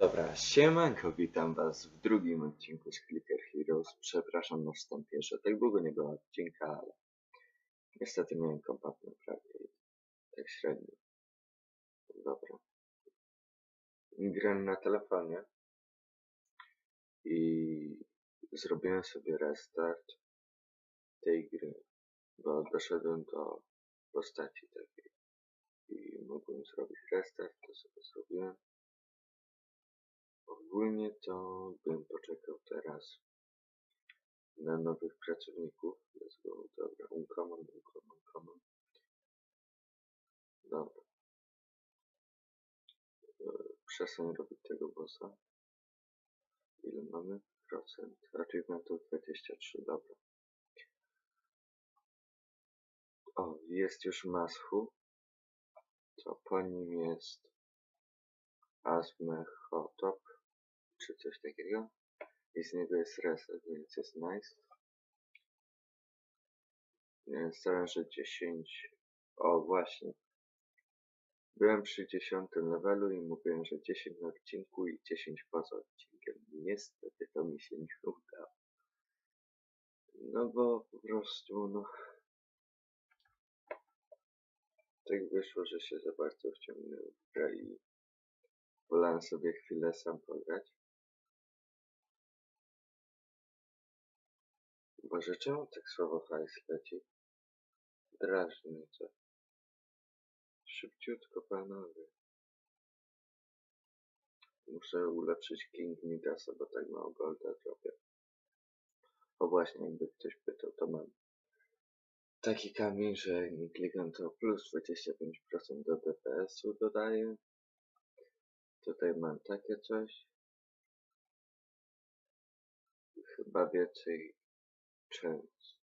Dobra, siemanko, witam was w drugim odcinku z Clicker Heroes. Przepraszam na wstępie, że tak długo nie było odcinka, ale niestety miałem kompat na prawie tak średnio. Dobra. Grałem na telefonie i zrobiłem sobie restart tej gry, bo doszedłem do postaci takiej i mogłem zrobić restart, to sobie zrobiłem. Ogólnie to bym poczekał teraz na nowych pracowników. Let's go. Dobra, uncommon, uncommon, uncommon. Dobra. E, Przestań robić tego bossa. Ile mamy? Procent. Achievementów 23, dobra. O, jest już Mashu. To po nim jest Azmechotop, czy coś takiego. I z niego jest reset, więc jest nice. Się 10. O, właśnie. Byłem przy 10 levelu i mówiłem, że 10 na odcinku i 10 poza odcinkiem. Niestety to mi się nie udało. No bo po prostu, no. Tak wyszło, że się za bardzo wciągnąłem w grę i wolałem sobie chwilę sam pograć. Boże, czemu tak słabo hajs leci? Drażni mnie to. Szybciutko, panowie. Muszę ulepszyć King Midasa, bo tak mało golda zrobię. O właśnie, jakby ktoś pytał, to mam taki kamień, że jak nie klikam to plus 25% do DPS-u dodaję. Tutaj mam takie coś. Chyba więcej część.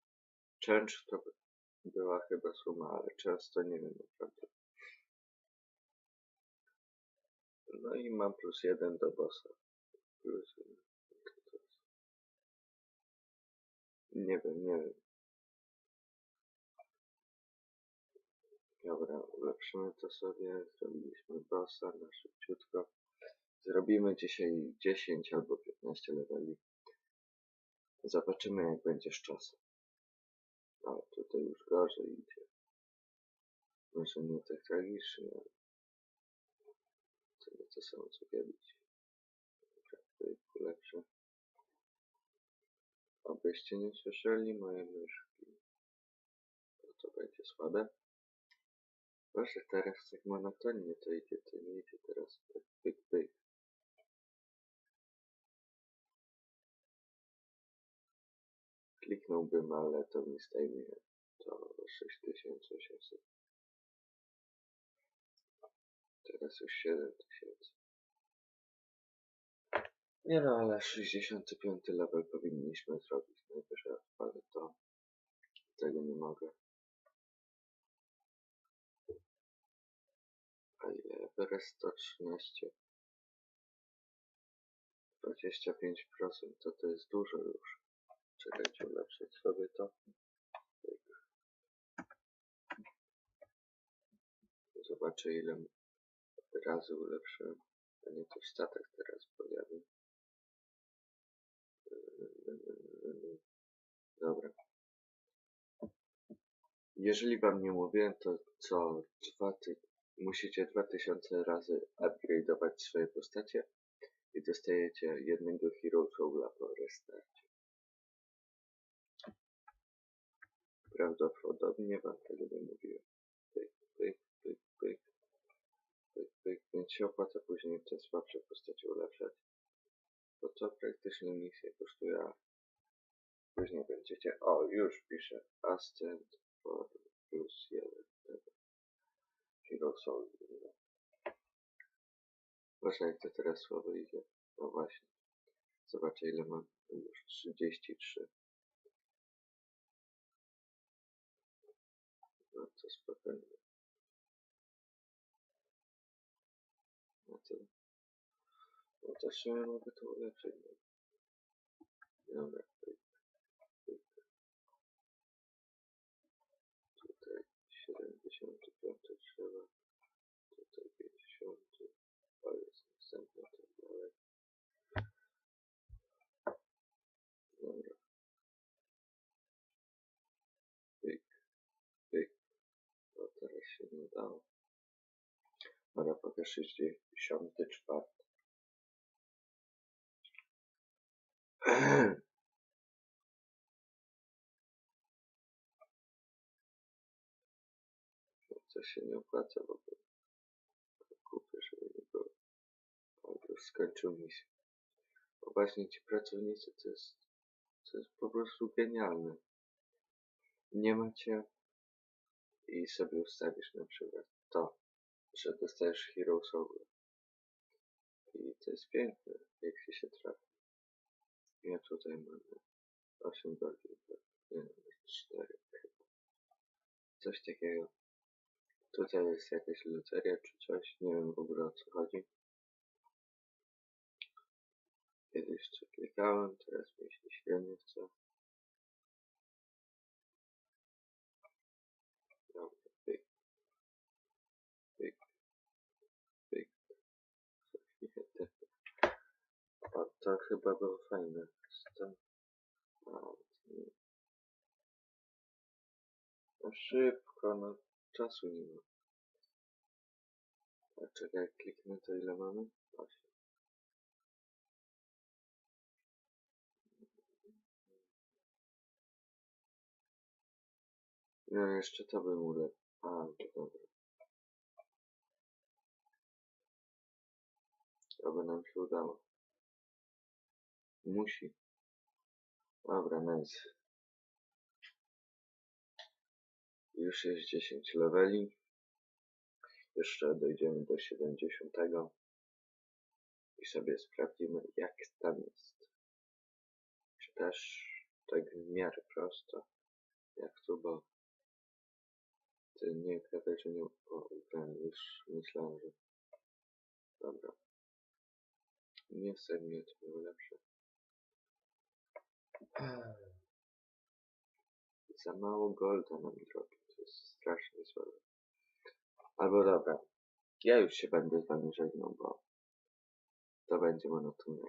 Część to była chyba suma, ale często nie wiem naprawdę. No i mam plus jeden do bossa. Plus jeden. Nie wiem, nie wiem. Dobra, ulepszymy to sobie. Zrobiliśmy bossa na szybciutko. Zrobimy dzisiaj 10 albo 15 leveli. Zobaczymy jak będzie z czasem. O, tutaj już gorzej idzie. Może nie tak tragicznie, ale sobie to samo co kiedyś. Tutaj ulepszę. Abyście nie słyszeli moje myszki. To, to będzie słabe. Proszę, teraz tak monotonnie to idzie, to nie idzie teraz pyk, pyk, pyk. Kliknąłbym, ale to mi zdejmie to 6800. Teraz już 7000. Nie no, ale 65 level powinniśmy zrobić. Najwyżej odpalę to. Tego nie mogę. A ile? Everest 113. 25% to to jest dużo już. Czekajcie, ulepszyć sobie to. Pyk. Zobaczę ile razy ulepszyłem. A nie to statek teraz pojawił. Dobra. Jeżeli wam nie mówiłem, to co dwa ty musicie 2000 razy upgrade'ować swoje postacie i dostajecie jednego Hero Soula po restarcie. Prawdopodobnie wam tego nie mówiłem. Pyk, pyk, pyk, pyk. Pyk, pyk. Więc się opłaca później te słabsze postacie ulepszać. Bo to praktycznie nic nie kosztuje, a później będziecie... O, już piszę. Ascent for plus 1. Hero Soul. Proszę, jak to teraz słabo idzie. No właśnie. Zobaczę ile mam. Już 33. chociaż mogę to ulepszyć. Dobra. Tutaj 75 trzeba. Tutaj 50. To jest następne tak dalej. Dobra. Pyk. Pyk. To teraz się udało. Dobra, 64. Co się nie opłaca w ogóle. Kupię, żeby nie było. Ale już skończył misję. Bo właśnie ci pracownicy to jest, to jest po prostu genialne. Nie macie i sobie ustawisz na przykład to, że dostajesz Hero Soul. I to jest piękne, jak się się tutaj mam 8 godzin, nie 4 chyba. Coś takiego. Tutaj jest jakaś loteria czy coś, nie wiem w ogóle o co chodzi. Kiedyś to klikałem, teraz mi się średnio chce. Dobra, pyk, pyk, pyk. O, to chyba było fajne. No szybko, no czasu nie ma. A czekaj, jak kliknę to ile mamy? 8. No jeszcze to bym ulepszył. A, to dobra. Oby nam się udało. Musi. Dobra, nice. Już jest 10 leveli. Jeszcze dojdziemy do 70. I sobie sprawdzimy jak tam jest. Czy też tak w miarę prosto. Jak tu, bo ty nie gadaj, że nie... O, już myślałem, że... Dobra. Nie chcę mnie to było lepsze. Za mało golda nam robi. To jest strasznie słabe. Albo dobra. Ja już się będę z wami żegnał, bo to będzie monotonne.